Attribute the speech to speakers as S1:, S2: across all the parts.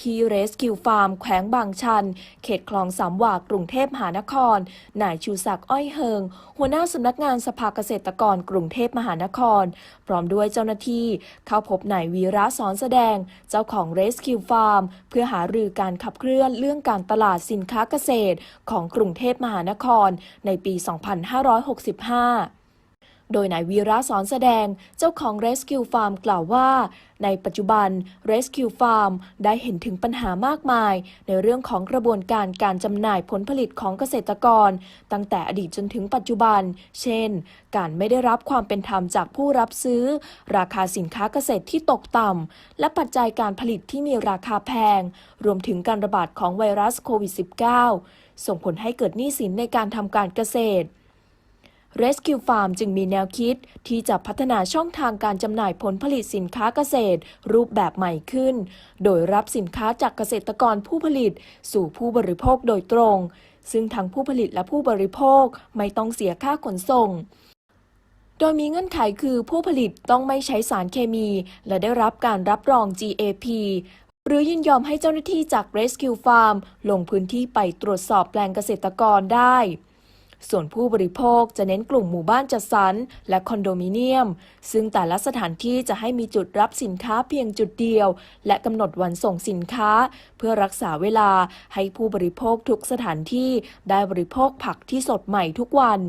S1: ที่เรสคิวฟาร์มแขวงบางชัน เขตคลองสามวากรุงเทพมหานคร นายชูศักดิ์อ้อยเฮิง หัวหน้าสำนักงานสภาเกษตรกรกรุงเทพมหานคร พร้อมด้วยเจ้าหน้าที่ เข้าพบนายวีระสอนแสดง เจ้าของเรสคิวฟาร์ม เพื่อหารือการขับเคลื่อนเรื่องการตลาดสินค้าเกษตร ของกรุงเทพมหานคร ในปี 2565 โดยนายวีระสอนแสดงเจ้าของ Rescue Farm กล่าวว่า ในปัจจุบัน Rescue Farm ได้เห็นถึงปัญหามากมาย ในเรื่องของกระบวนการการจำหน่ายผลผลิตของเกษตรกร ตั้งแต่อดีตจนถึงปัจจุบัน เช่น การไม่ได้รับความเป็นธรรมจากผู้รับซื้อ ราคาสินค้าเกษตรที่ตกต่ำและปัจจัยการผลิตที่มีราคาแพง รวมถึงการระบาดของไวรัสโควิด -19 ส่งผลให้เกิดหนี้สินในการทำการเกษตร Rescue Farm จึงมีแนวคิดที่จะพัฒนาช่องทางการจำหน่ายผลผลิตสินค้าเกษตร รูปแบบใหม่ขึ้น โดยรับสินค้าจากเกษตรกรผู้ผลิต สู่ผู้บริโภคโดยตรง ซึ่งทั้งผู้ผลิตและผู้บริโภคไม่ต้องเสียค่าขนส่งโดยมีเงื่อนไขคือผู้ผลิตต้องไม่ใช้สารเคมี และได้รับการรับรอง GAP หรือยินยอมให้เจ้าหน้าที่จาก Rescue Farm ลงพื้นที่ไปตรวจสอบแปลงเกษตรกรได้ ส่วนผู้บริโภคจะเน้นกลุ่มหมู่บ้านจัดสรรและคอนโดมิเนียม ซึ่งแต่ละสถานที่จะให้มีจุดรับสินค้าเพียงจุดเดียว และกำหนดวันส่งสินค้า เพื่อรักษาเวลาให้ผู้บริโภคทุกสถานที่ได้บริโภคผักที่สดใหม่ทุกวัน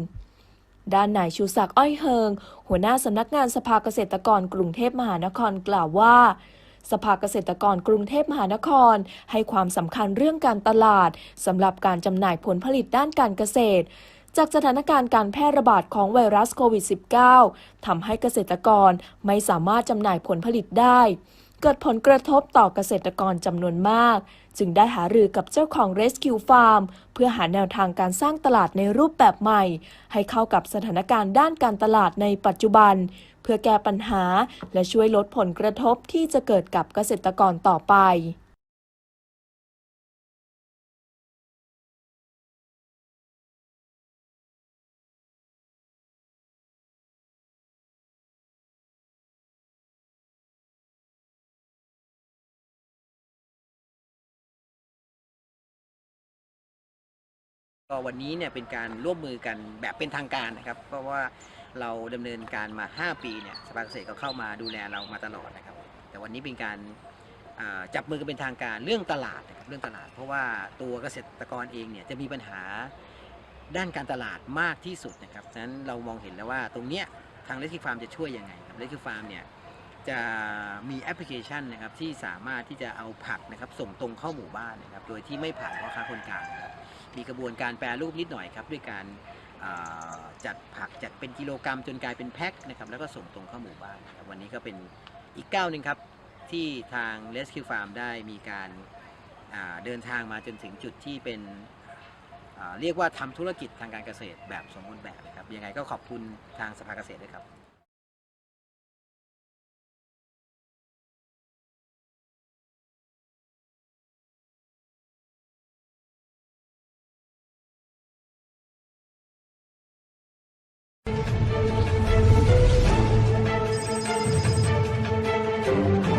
S1: ด้านนายชูศักดิ์อ้อยเฮิง หัวหน้าสำนักงานสภาเกษตรกรกรุงเทพมหานครกล่าวว่า สภาเกษตรกรกรุงเทพมหานคร ให้ความสำคัญเรื่องการตลาดสำหรับการจำหน่ายผลผลิตด้านการเกษตร จากสถานการณ์การแพร่ระบาดของไวรัสโควิด -19 ทำให้เกษตรกรไม่สามารถจำหน่ายผลผลิตได้ เกิดผลกระทบต่อเกษตรกรจำนวนมาก จึงได้หารือกับเจ้าของ Rescue Farm เพื่อหาแนวทางการสร้างตลาดในรูปแบบใหม่ ให้เข้ากับสถานการณ์ด้านการตลาดในปัจจุบัน เพื่อแก้ปัญหาและช่วยลดผลกระทบที่จะเกิดกับเกษตรกรต่อไป
S2: ก็วันนี้เนี่ยเป็นการร่วมมือกันแบบเป็นทางการนะครับ เพราะว่าเราดำเนินการมา 5 ปีเนี่ยสภาเกษตรก็เข้ามาดูแลเรามาตลอดนะครับ แต่วันนี้เป็นการจับมือกันเป็นทางการเรื่องตลาดนะครับเรื่องตลาด เพราะว่าตัวเกษตรกรเองเนี่ยจะมีปัญหาด้านการตลาดมากที่สุดนะครับฉะนั้นเรามองเห็นแล้วว่าตรงเนี้ยทางเลสคิฟาร์มจะช่วยยังไงครับเลสคิฟาร์มเนี่ยจะมีแอปพลิเคชันนะครับที่สามารถที่จะเอาผักนะครับส่งตรงเข้าหมู่บ้านนะครับโดยที่ไม่ผ่านพ่อค้าคนกลางนะครับ มีกระบวนการแปรรูปนิดหน่อยครับด้วยการจัดผักจัดเป็นกิโลกรรัมจนกลายเป็นแพ็คนะครับแล้วก็ส่งตรงเข้าหมู่บ้านครับวันนี้ก็เป็นอีกก้าวหนึ่งครับที่ทาง Rescue Farm ได้มีการาเดินทางมาจนถึงจุดที่เป็นเรียกว่าทำธุรกิจทางการเกษตรแบบสมบูรณ์แบบนะครับยังไงก็ขอบคุณทางสภาเกษตรด้วยครับ
S3: Thank you.